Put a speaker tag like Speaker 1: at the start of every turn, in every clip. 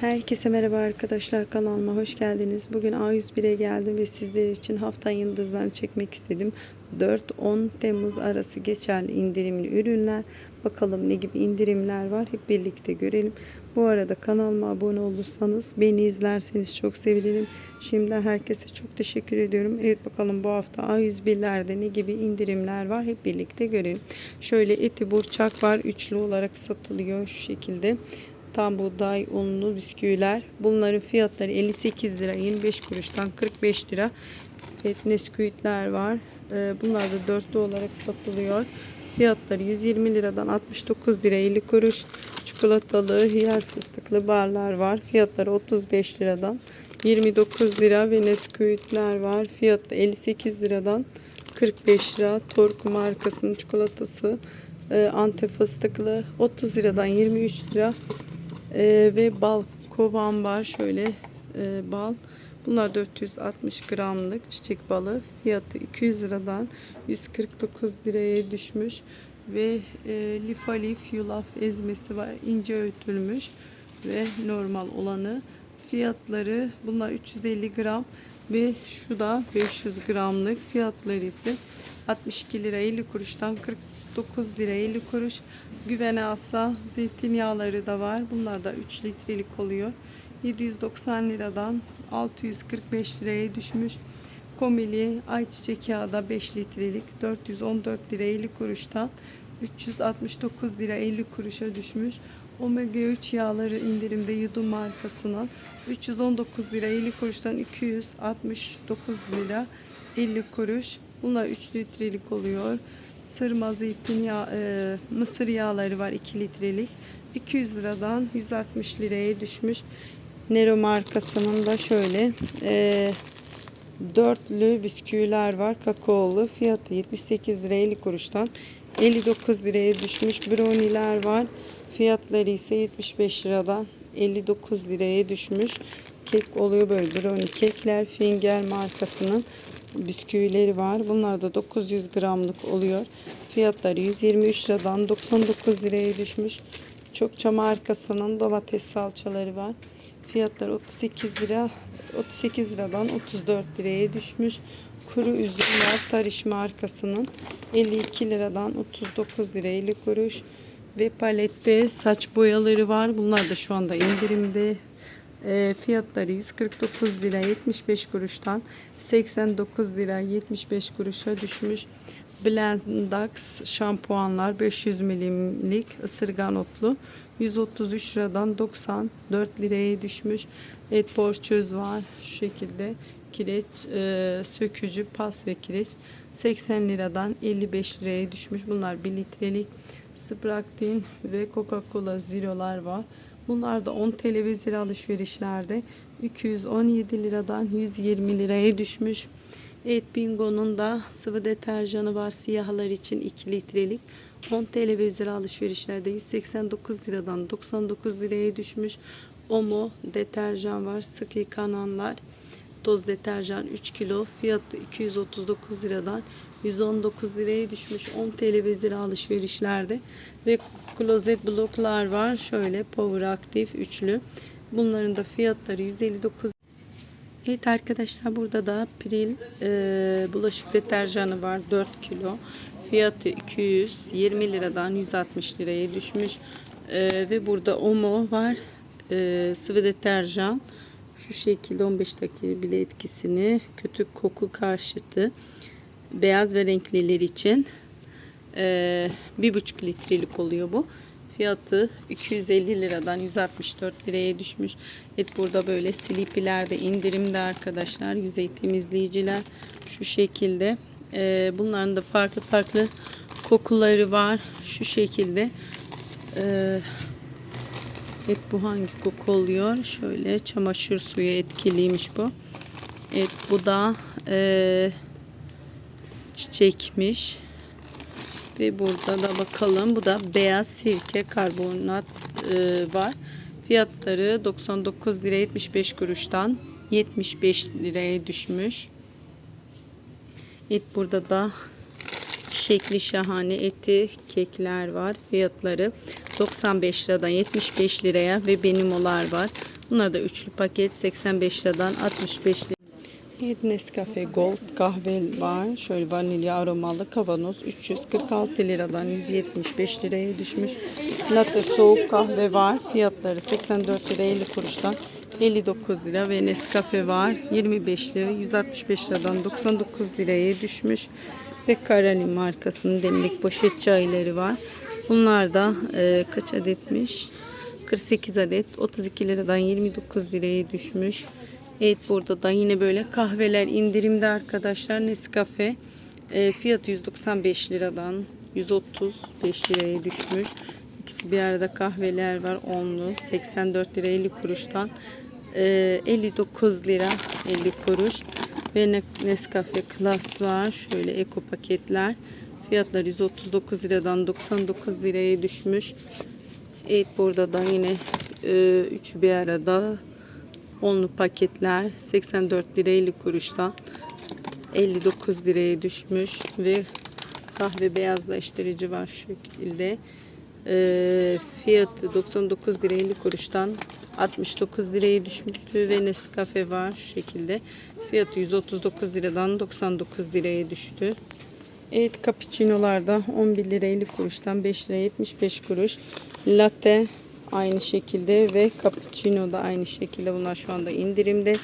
Speaker 1: Herkese merhaba arkadaşlar kanalıma hoş geldiniz. Bugün A101'e geldim ve sizler için hafta yıldızlarını çekmek istedim. 4-10 Temmuz arası geçerli indirimli ürünler. Bakalım ne gibi indirimler var hep birlikte görelim. Bu arada kanalıma abone olursanız beni izlerseniz çok sevinirim. Şimdiden herkese çok teşekkür ediyorum. Evet bakalım bu hafta A101'lerde ne gibi indirimler var hep birlikte görelim. Şöyle eti burçak var üçlü olarak satılıyor şu şekilde tam buğday unlu bisküviler. Bunların fiyatları 58 lira 25 kuruştan 45 lira. Evet nesküvitler var. Ee, bunlar da dörtlü olarak satılıyor. Fiyatları 120 liradan 69 lira 50 kuruş. Çikolatalı hiyar fıstıklı barlar var. Fiyatları 35 liradan 29 lira ve nesküvitler var. Fiyatı 58 liradan 45 lira. Tork markasının çikolatası e, antep fıstıklı 30 liradan 23 lira ee, ve bal kovan var. Şöyle e, bal. Bunlar 460 gramlık çiçek balı. Fiyatı 200 liradan 149 liraya düşmüş. Ve e, lifa lif yulaf ezmesi var. İnce öğütülmüş ve normal olanı. Fiyatları bunlar 350 gram ve şu da 500 gramlık. Fiyatları ise 62 lira 50 kuruştan 49 lira 50 kuruş. Güvene asa zeytinyağları da var. Bunlar da 3 litrelik oluyor. 790 liradan 645 liraya düşmüş. Komili ayçiçek yağı da 5 litrelik 414 lira 50 kuruştan 369 lira 50 kuruşa düşmüş. Omega 3 yağları indirimde Yudum markasının 319 lira 50 kuruştan 269 lira 50 kuruş. Bunlar 3 litrelik oluyor. Sırma zeytinyağı, e, mısır yağları var 2 litrelik. 200 liradan 160 liraya düşmüş. Nero markasının da şöyle e, dörtlü bisküviler var. Kakaolu. Fiyatı 78 lira 50 kuruştan 59 liraya düşmüş. Brownie'ler var. Fiyatları ise 75 liradan 59 liraya düşmüş. Kek oluyor böyle brownie kekler. Finger markasının bisküvileri var. Bunlar da 900 gramlık oluyor. Fiyatları 123 liradan 99 liraya düşmüş. Çokça markasının domates salçaları var. Fiyatları 38 lira 38 liradan 34 liraya düşmüş. Kuru üzüm var. Tariş markasının 52 liradan 39 lira 50 kuruş. Ve palette saç boyaları var. Bunlar da şu anda indirimde. E, fiyatları 149 lira 75 kuruştan 89 lira 75 kuruşa düşmüş. Blendax şampuanlar 500 milimlik ısırgan otlu 133 liradan 94 liraya düşmüş. Et porçöz var şu şekilde kireç e, sökücü pas ve kireç 80 liradan 55 liraya düşmüş. Bunlar 1 litrelik Spraktin ve Coca-Cola Zero'lar var. Bunlar da 10 TL alışverişlerde 217 liradan 120 liraya düşmüş. Evet Bingo'nun da sıvı deterjanı var siyahlar için 2 litrelik. 10 TL alışverişlerde 189 liradan 99 liraya düşmüş. Omo deterjan var sık yıkananlar. Toz deterjan 3 kilo fiyatı 239 liradan 119 liraya düşmüş. 10 TL ve zira alışverişlerde ve klozet bloklar var. Şöyle power aktif üçlü. Bunların da fiyatları 159 Evet arkadaşlar burada da Pril e, bulaşık deterjanı var. 4 kilo. Fiyatı 220 liradan 160 liraya düşmüş. E, ve burada Omo var. E, sıvı deterjan. Şu şekilde 15 dakika bile etkisini kötü koku karşıtı beyaz ve renkliler için e, bir buçuk litrelik oluyor bu. Fiyatı 250 liradan 164 liraya düşmüş. Evet burada böyle slipiler de indirimde arkadaşlar. Yüzey temizleyiciler şu şekilde. E, bunların da farklı farklı kokuları var. Şu şekilde. Evet bu hangi koku oluyor? Şöyle çamaşır suyu etkiliymiş bu. Evet bu da eee çiçekmiş. Ve burada da bakalım. Bu da beyaz sirke karbonat e, var. Fiyatları 99 lira 75 kuruştan 75 liraya düşmüş. Evet burada da şekli şahane eti kekler var. Fiyatları 95 liradan 75 liraya ve benimolar var. Bunlar da üçlü paket 85 liradan 65 lira. Evet Nescafe Gold kahve var. Şöyle vanilya aromalı kavanoz 346 liradan 175 liraya düşmüş. Latte soğuk kahve var. Fiyatları 84 lira 50 kuruştan 59 lira ve Nescafe var. 25 lira 165 liradan 99 liraya düşmüş. Ve Karalin markasının demlik poşet çayları var. Bunlar da e, kaç adetmiş? 48 adet 32 liradan 29 liraya düşmüş. Evet burada da yine böyle kahveler indirimde arkadaşlar. Nescafe e, fiyatı 195 liradan 135 liraya düşmüş. İkisi bir arada kahveler var. Onlu 84 lira 50 kuruştan e, 59 lira 50 kuruş. Ve Ne- Nescafe Plus var. Şöyle eko paketler. Fiyatlar 139 liradan 99 liraya düşmüş. Evet burada da yine e, üçü bir arada onlu paketler 84 lira 50 kuruştan 59 liraya düşmüş ve kahve beyazlaştırıcı var şekilde. E, fiyatı 99 lira 50 kuruştan 69 liraya düşmüştü ve Nescafe var şu şekilde. Fiyatı 139 liradan 99 liraya düştü. Evet cappuccino'larda 11 lira 50 kuruştan 5 lira 75 kuruş. Latte aynı şekilde ve cappuccino da aynı şekilde. Bunlar şu anda indirimde.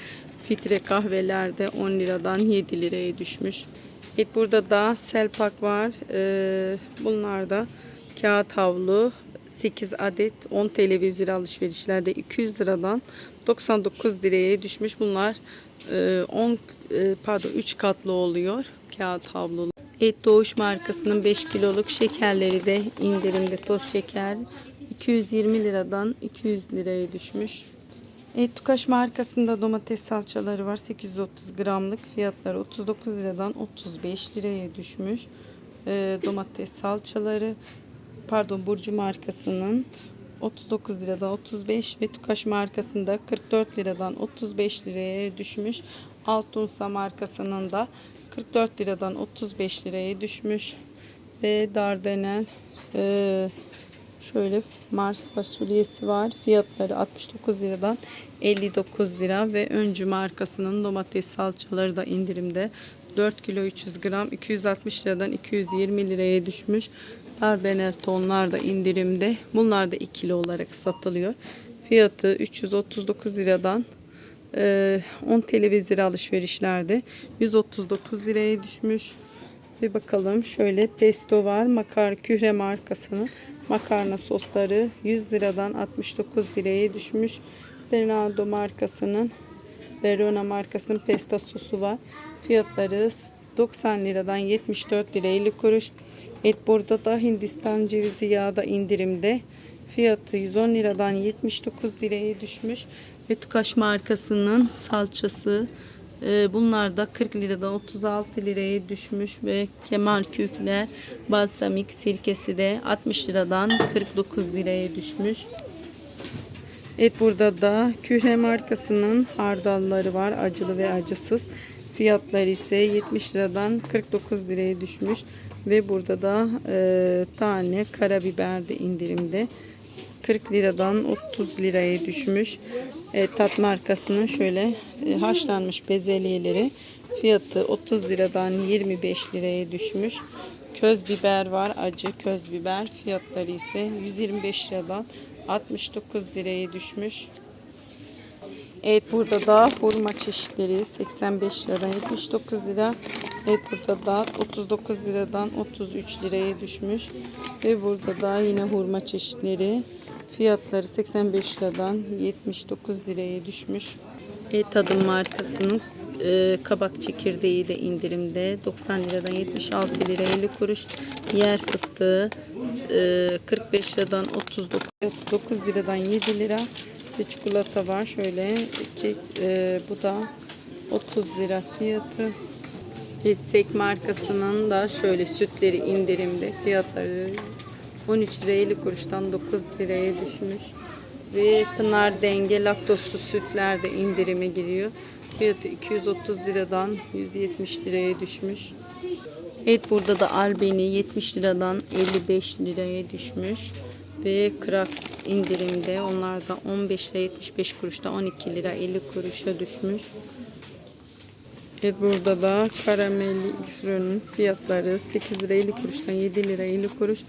Speaker 1: Fitre kahvelerde 10 liradan 7 liraya düşmüş. Evet burada da selpak var. Ee, bunlar da kağıt havlu 8 adet 10 TL ve alışverişlerde 200 liradan 99 liraya düşmüş. Bunlar e, 10 e, pardon 3 katlı oluyor kağıt havlu. Et Doğuş markasının 5 kiloluk şekerleri de indirimde toz şeker 220 liradan 200 liraya düşmüş. Et Tukaş markasında domates salçaları var 830 gramlık fiyatları 39 liradan 35 liraya düşmüş. Ee, domates salçaları pardon Burcu markasının 39 liradan 35 ve Tukaş markasında 44 liradan 35 liraya düşmüş. Altunsa markasının da 44 liradan 35 liraya düşmüş. Ve Dardanel e, şöyle Mars fasulyesi var. Fiyatları 69 liradan 59 lira ve Öncü markasının domates salçaları da indirimde. 4 kilo 300 gram 260 liradan 220 liraya düşmüş. Dardanel tonlar da indirimde. Bunlar da 2 kilo olarak satılıyor. Fiyatı 339 liradan ee, 10 TL alışverişlerde 139 liraya düşmüş. Bir bakalım şöyle pesto var. Makar kühre markasının makarna sosları 100 liradan 69 liraya düşmüş. Bernardo markasının Verona markasının pesto sosu var. Fiyatları 90 liradan 74 lira 50 kuruş. Et burada da Hindistan cevizi yağı da indirimde. Fiyatı 110 liradan 79 liraya düşmüş. Ve Tukaş markasının salçası bunlar da 40 liradan 36 liraya düşmüş ve Kemal Kükler balsamik sirkesi de 60 liradan 49 liraya düşmüş. Evet burada da Kühre markasının hardalları var. Acılı ve acısız. Fiyatları ise 70 liradan 49 liraya düşmüş. Ve burada da e, tane karabiber de indirimde. 40 liradan 30 liraya düşmüş. E, tat markasının şöyle e, haşlanmış bezelyeleri fiyatı 30 liradan 25 liraya düşmüş. Köz biber var acı köz biber fiyatları ise 125 liradan 69 liraya düşmüş. Evet burada da hurma çeşitleri 85 lira 79 lira. Evet burada da 39 liradan 33 liraya düşmüş. Ve burada da yine hurma çeşitleri fiyatları 85 liradan 79 liraya düşmüş. Evet tadım markasının e, kabak çekirdeği de indirimde 90 liradan 76 lira 50 kuruş. Yer fıstığı e, 45 liradan 39 liradan 7 lira ve çikolata var. Şöyle kek, e, bu da 30 lira fiyatı. Hissek markasının da şöyle sütleri indirimde. Fiyatları 13 lira 50 kuruştan 9 liraya düşmüş. Ve Pınar Denge laktozsuz sütler de indirime giriyor. Fiyatı 230 liradan 170 liraya düşmüş. Evet burada da albeni 70 liradan 55 liraya düşmüş. Ve Krax indirimde. Onlar da 15 lira 75 kuruşta 12 lira 50 kuruşa düşmüş. Evet burada da karamelli X-Rö'nün fiyatları 8 lira 50 kuruştan 7 lira 50 kuruş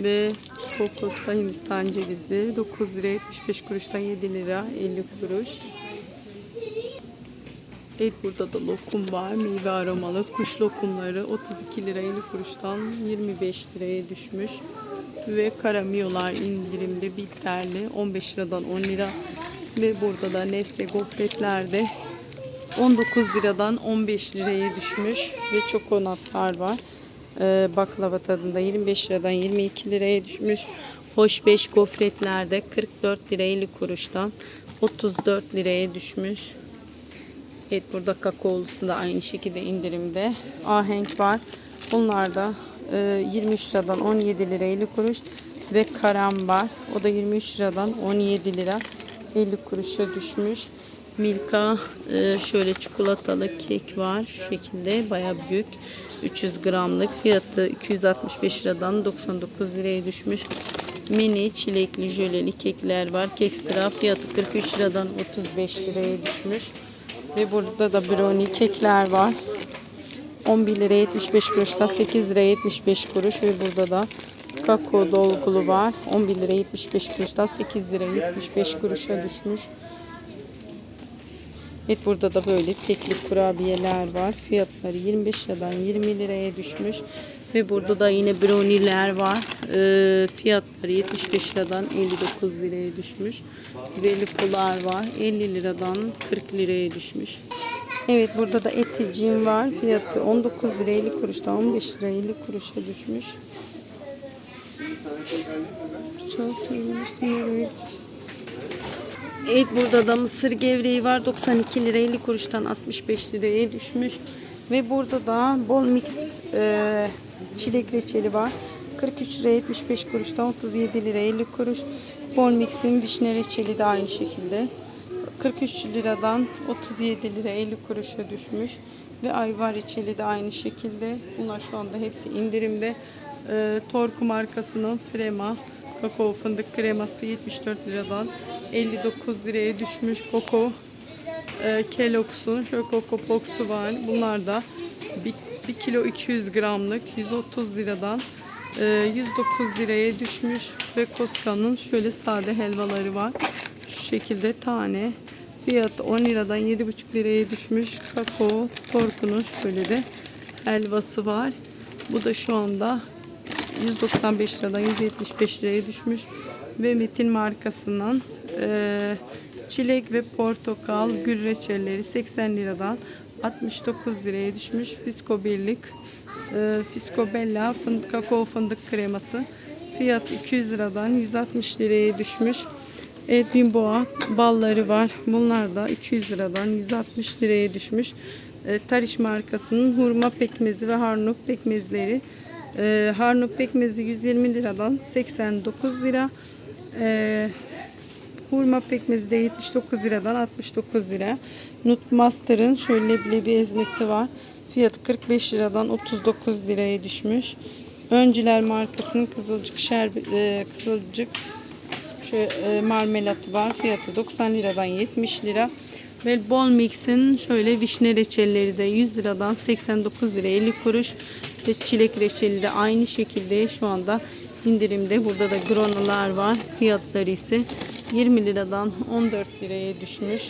Speaker 1: ve kokosta Hindistan cevizli 9 lira 75 kuruştan 7 lira 50 kuruş. Evet burada da lokum var. Meyve aromalı kuş lokumları 32 lira 50 kuruştan 25 liraya düşmüş. Ve karamiyolar indirimde bitterli 15 liradan 10 lira. Ve burada da Nestle gofretlerde 19 liradan 15 liraya düşmüş. Ve çokonatlar var. Ee, baklava tadında 25 liradan 22 liraya düşmüş. Hoş 5 gofretlerde 44 lira 50 kuruştan 34 liraya düşmüş. Evet burada kakaolusu da aynı şekilde indirimde. Ahenk var. Bunlar da e, 23 liradan 17 lira 50 kuruş ve karam var. O da 23 liradan 17 lira 50 kuruşa düşmüş. Milka e, şöyle çikolatalı kek var. Şu şekilde baya büyük. 300 gramlık fiyatı 265 liradan 99 liraya düşmüş. Mini çilekli jöleli kekler var. Kekstra fiyatı 43 liradan 35 liraya düşmüş. Ve burada da brownie kekler var. 11 lira 75 kuruşta 8 lira 75 kuruş ve burada da kakao dolgulu var. 11 lira 75 kuruşta 8 lira 75 kuruşa düşmüş. Evet burada da böyle tekli kurabiyeler var. Fiyatları 25 liradan 20 liraya düşmüş. Ve burada da yine brownie'ler var. Ee, fiyatları 75 liradan 59 liraya düşmüş. Ve var. 50 liradan 40 liraya düşmüş. Evet burada da eticim var. Fiyatı 19 lira 50 kuruştan 15 lira 50 kuruşa düşmüş. Çay söylemiştim. Evet. Evet burada da mısır gevreği var. 92 lira 50 kuruştan 65 liraya düşmüş. Ve burada da bol mix e, çilek reçeli var. 43 lira 75 kuruştan 37 lira 50 kuruş. Bol mix'in vişne reçeli de aynı şekilde. 43 liradan 37 lira 50 kuruşa düşmüş. Ve ayvar reçeli de aynı şekilde. Bunlar şu anda hepsi indirimde. E, Torku markasının Frema kakao fındık kreması 74 liradan 59 liraya düşmüş. Koko e, Kellogg's'un Coco Pox'u var. Bunlar da 1 kilo 200 gramlık 130 liradan e, 109 liraya düşmüş ve Koska'nın şöyle sade helvaları var. Şu şekilde tane fiyatı 10 liradan 7,5 liraya düşmüş. Kakao Torku'nun şöyle de helvası var. Bu da şu anda 195 liradan 175 liraya düşmüş. Ve Metin markasının e, çilek ve portakal gül reçelleri 80 liradan 69 liraya düşmüş. Fisko birlik e, Fisko Bella fındık, kakao fındık kreması fiyat 200 liradan 160 liraya düşmüş. Evet Bimboğa balları var. Bunlar da 200 liradan 160 liraya düşmüş. E, Tariş markasının hurma pekmezi ve harnuk pekmezleri e, harnuk pekmezi 120 liradan 89 lira. E, hurma pekmezi de 79 liradan 69 lira. Nut Master'ın şöyle leblebi ezmesi var. Fiyatı 45 liradan 39 liraya düşmüş. Öncüler markasının kızılcık şerbet e, kızılcık şöyle, e, marmelatı var. Fiyatı 90 liradan 70 lira. Ve Bol Mix'in şöyle vişne reçelleri de 100 liradan 89 lira 50 kuruş. Ve çilek reçeli de aynı şekilde şu anda indirimde. Burada da granolar var. Fiyatları ise 20 liradan 14 liraya düşmüş.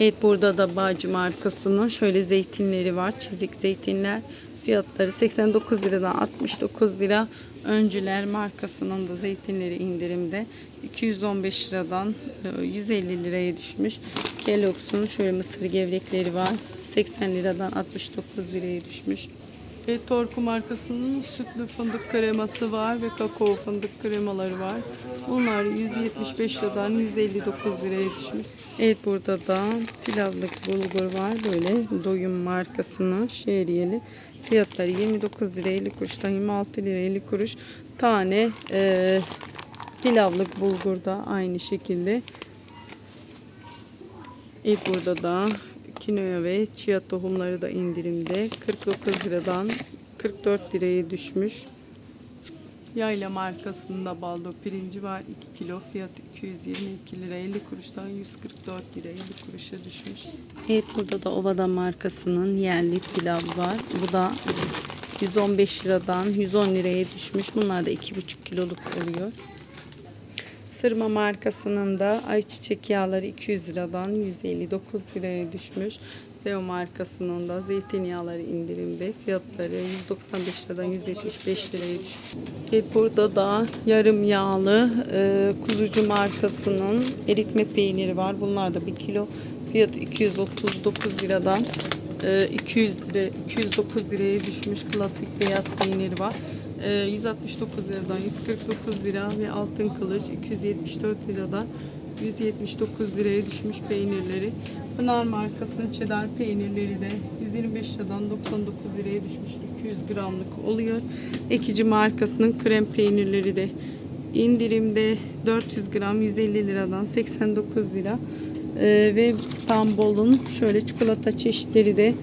Speaker 1: Evet burada da Bağcı markasının şöyle zeytinleri var. Çizik zeytinler. Fiyatları 89 liradan 69 lira. Öncüler markasının da zeytinleri indirimde. 215 liradan 150 e, liraya düşmüş. Kellogg's'un şöyle mısır gevrekleri var. 80 liradan 69 liraya düşmüş. E, Torku markasının sütlü fındık kreması var ve kakao fındık kremaları var. Bunlar 175 liradan 159 liraya düşmüş. Evet burada da pilavlık bulgur var. Böyle doyum markasının şehriyeli. Fiyatları 29 lira 50 kuruştan 26 lira 50 kuruş. Tane e, pilavlık bulgur da aynı şekilde. Evet burada da kinoa ve chia tohumları da indirimde. 49 liradan 44 liraya düşmüş.
Speaker 2: Yayla markasında baldo pirinci var. 2 kilo fiyat 222 lira 50 kuruştan 144 lira 50 kuruşa düşmüş.
Speaker 1: Evet burada da Ovada markasının yerli pilav var. Bu da 115 liradan 110 liraya düşmüş. Bunlar da 2,5 kiloluk oluyor. Sırma markasının da ayçiçek yağları 200 liradan 159 liraya düşmüş. Zeo markasının da zeytinyağları indirimde. Fiyatları 195 liradan 175 liraya düşmüş. Evet burada da yarım yağlı e, kuzucu markasının eritme peyniri var. Bunlar da 1 kilo. Fiyatı 239 liradan e, 200 lira 209 liraya düşmüş klasik beyaz peynir var. E, 169 liradan 149 lira ve altın kılıç 274 liradan 179 liraya düşmüş peynirleri. Pınar markasının çedar peynirleri de 125 liradan 99 liraya düşmüş 200 gramlık oluyor. Ekici markasının krem peynirleri de indirimde 400 gram 150 liradan 89 lira. Ee, ve Tambol'un şöyle çikolata çeşitleri de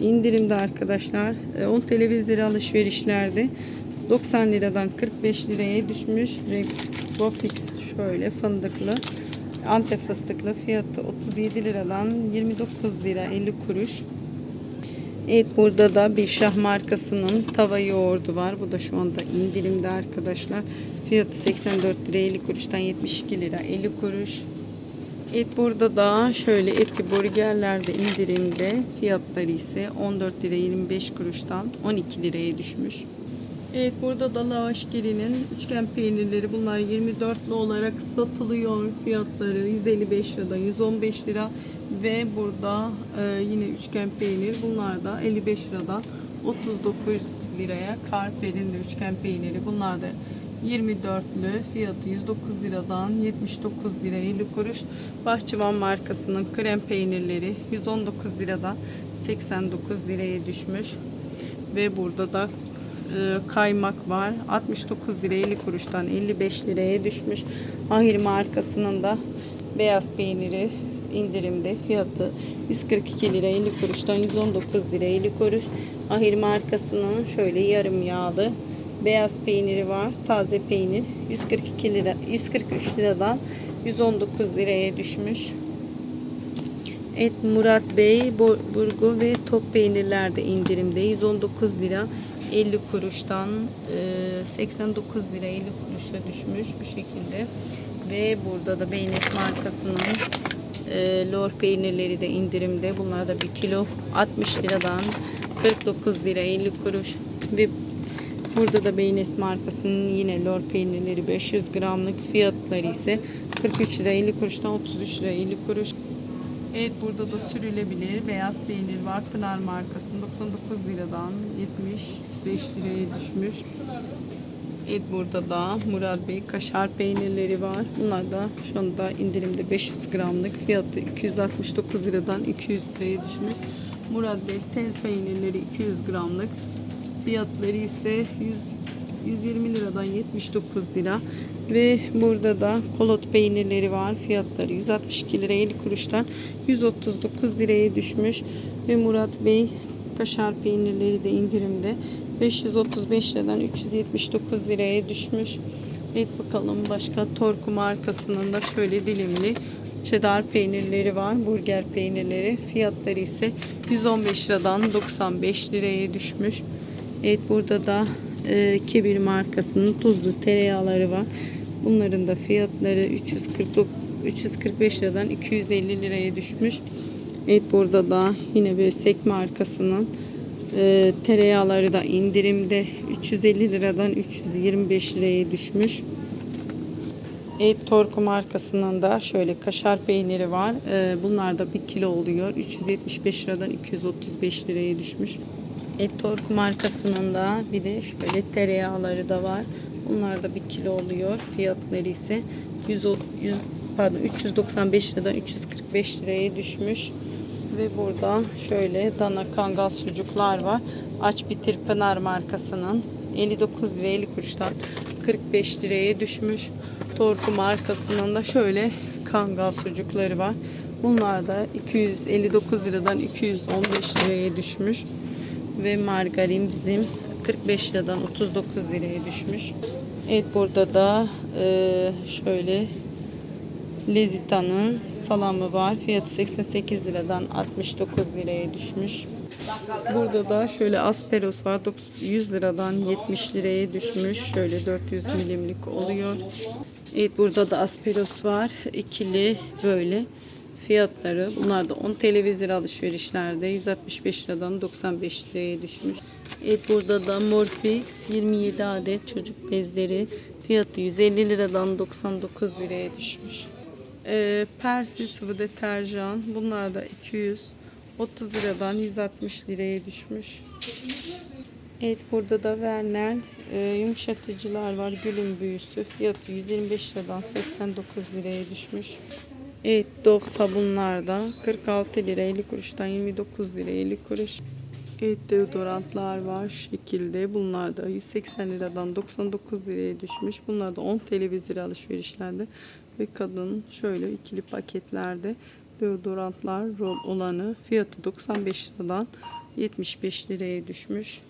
Speaker 1: indirimde arkadaşlar. Ee, 10 TL ve üzeri alışverişlerde 90 liradan 45 liraya düşmüş ve Bofix şöyle fındıklı Antep fıstıklı fiyatı 37 liradan 29 lira 50 kuruş. Evet burada da bir şah markasının tava yoğurdu var. Bu da şu anda indirimde arkadaşlar. Fiyatı 84 lira 50 kuruştan 72 lira 50 kuruş. Evet burada da şöyle etli burgerlerde indirimde fiyatları ise 14 lira 25 kuruştan 12 liraya düşmüş. Evet burada da lavaş gelinin üçgen peynirleri. Bunlar 24'lü olarak satılıyor. Fiyatları 155 liradan 115 lira. Ve burada e, yine üçgen peynir. Bunlar da 55 liradan 39 liraya karperinde üçgen peyniri. Bunlar da 24'lü fiyatı 109 liradan 79 lira 50 kuruş. Bahçıvan markasının krem peynirleri 119 liradan 89 liraya düşmüş. Ve burada da kaymak var. 69 lira 50 kuruştan 55 liraya düşmüş. Ahir markasının da beyaz peyniri indirimde fiyatı 142 lira 50 kuruştan 119 lira 50 kuruş. Ahir markasının şöyle yarım yağlı beyaz peyniri var. Taze peynir 142 lira 143 liradan 119 liraya düşmüş. Et Murat Bey bu- burgu ve top peynirlerde indirimde 119 lira 50 kuruştan e, 89 lira 50 kuruşa düşmüş bu şekilde. Ve burada da Beynes markasının e, lor peynirleri de indirimde. Bunlar da 1 kilo 60 liradan 49 lira 50 kuruş ve Burada da Beynes markasının yine lor peynirleri 500 gramlık fiyatları ise 43 lira 50 kuruştan 33 lira 50 kuruş. Evet burada da sürülebilir beyaz peynir var. Pınar markasının 99 liradan 75 liraya düşmüş. Evet burada da Murat Bey kaşar peynirleri var. Bunlar da şu anda indirimde 500 gramlık fiyatı 269 liradan 200 liraya düşmüş. Murat Bey tel peynirleri 200 gramlık fiyatları ise 100 120 liradan 79 lira ve burada da kolot peynirleri var fiyatları 162 lira 50 kuruştan 139 liraya düşmüş ve Murat Bey kaşar peynirleri de indirimde 535 liradan 379 liraya düşmüş. Evet bakalım başka Torku markasının da şöyle dilimli cheddar peynirleri var. Burger peynirleri. Fiyatları ise 115 liradan 95 liraya düşmüş. Evet burada da e, Kebir markasının tuzlu tereyağları var. Bunların da fiyatları 349 345 liradan 250 liraya düşmüş. Evet burada da yine böyle Sek markasının e, tereyağları da indirimde 350 liradan 325 liraya düşmüş. Evet Torku markasının da şöyle kaşar peyniri var. E, bunlar da 1 kilo oluyor. 375 liradan 235 liraya düşmüş. Et Torku markasının da bir de şöyle tereyağları da var. Bunlar da 1 kilo oluyor. Fiyatları ise 100, 100 pardon 395 liradan 345 liraya düşmüş. Ve burada şöyle dana kangal sucuklar var. Aç Bitir Pınar markasının 59 lira 50 kuruştan 45 liraya düşmüş. Torku markasının da şöyle kangal sucukları var. Bunlar da 259 liradan 215 liraya düşmüş. Ve margarin bizim 45 liradan 39 liraya düşmüş. Evet burada da e, şöyle Lezita'nın salamı var. Fiyatı 88 liradan 69 liraya düşmüş. Burada da şöyle Asperos var. 100 liradan 70 liraya düşmüş. Şöyle 400 milimlik oluyor. Evet burada da Asperos var. İkili böyle fiyatları. Bunlar da 10 TL ve zira alışverişlerde 165 liradan 95 liraya düşmüş. Evet burada da Morfix 27 adet çocuk bezleri fiyatı 150 liradan 99 liraya düşmüş. Ee, Persi sıvı deterjan bunlar da 230 liradan 160 liraya düşmüş. Evet burada da Vernel e, yumuşatıcılar var. Gülün büyüsü fiyatı 125 liradan 89 liraya düşmüş. Evet Dove sabunlar da 46 lira 50 kuruştan 29 lira 50 kuruş. Evet deodorantlar var şu şekilde. Bunlar da 180 liradan 99 liraya düşmüş. Bunlar da 10 TL ve alışverişlerde. Ve kadın şöyle ikili paketlerde deodorantlar rol olanı fiyatı 95 liradan 75 liraya düşmüş.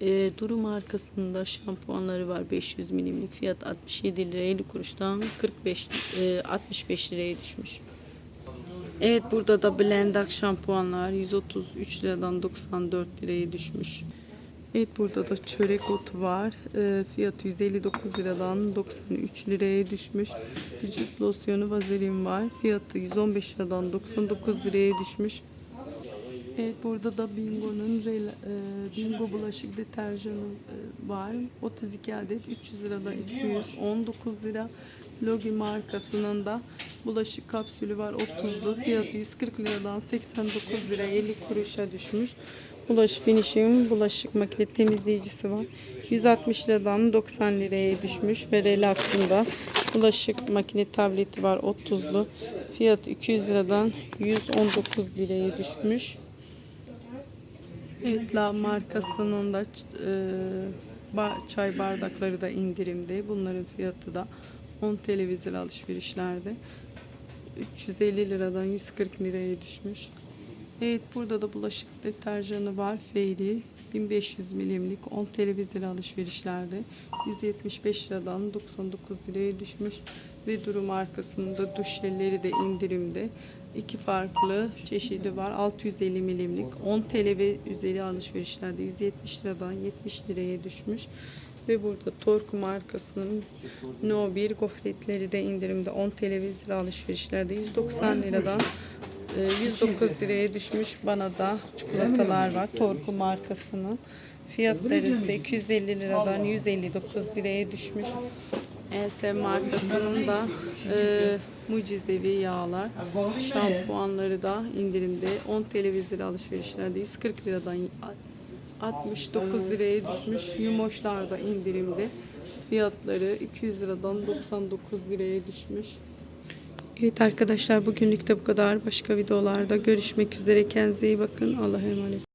Speaker 1: E, Duru markasında şampuanları var 500 milimlik fiyat 67 lira 50 kuruştan 45 e, 65 liraya düşmüş. Evet burada da Blendak şampuanlar 133 liradan 94 liraya düşmüş. Evet burada da çörek otu var. E, fiyatı 159 liradan 93 liraya düşmüş. Vücut losyonu vazelin var. Fiyatı 115 liradan 99 liraya düşmüş. Evet burada da Bingo'nun e, Bingo bulaşık deterjanı e, var. 32 adet 300 liradan 219 lira. Logi markasının da bulaşık kapsülü var 30'lu. Fiyatı 140 liradan 89 lira 50 kuruşa düşmüş. Bulaşık finishing bulaşık makine temizleyicisi var. 160 liradan 90 liraya düşmüş ve Relax'ın da bulaşık makine tableti var 30'lu. Fiyatı 200 liradan 119 liraya düşmüş. Etla markasının da e, çay bardakları da indirimde. Bunların fiyatı da 10 televizyon alışverişlerde 350 liradan 140 liraya düşmüş. Evet burada da bulaşık deterjanı var. Feyli 1500 milimlik 10 televizyon alışverişlerde 175 liradan 99 liraya düşmüş. Ve Duru markasının da duş jelleri de indirimde. İki farklı çeşidi var. 650 milimlik 10 TL ve üzeri alışverişlerde 170 liradan 70 liraya düşmüş. Ve burada Tork markasının No 1 gofretleri de indirimde 10 TL alışverişlerde 190 liradan e, 109 liraya düşmüş. Bana da çikolatalar var. Torku markasının. Fiyatları ise 250 liradan 159 liraya düşmüş. ES markasının da e, mucizevi yağlar, şampuanları da indirimde 10 televizyon alışverişlerde 140 liradan 69 liraya düşmüş. Yumoşlar da indirimde. Fiyatları 200 liradan 99 liraya düşmüş. Evet arkadaşlar bugünlük de bu kadar. Başka videolarda görüşmek üzere. Kendinize iyi bakın. Allah'a emanet.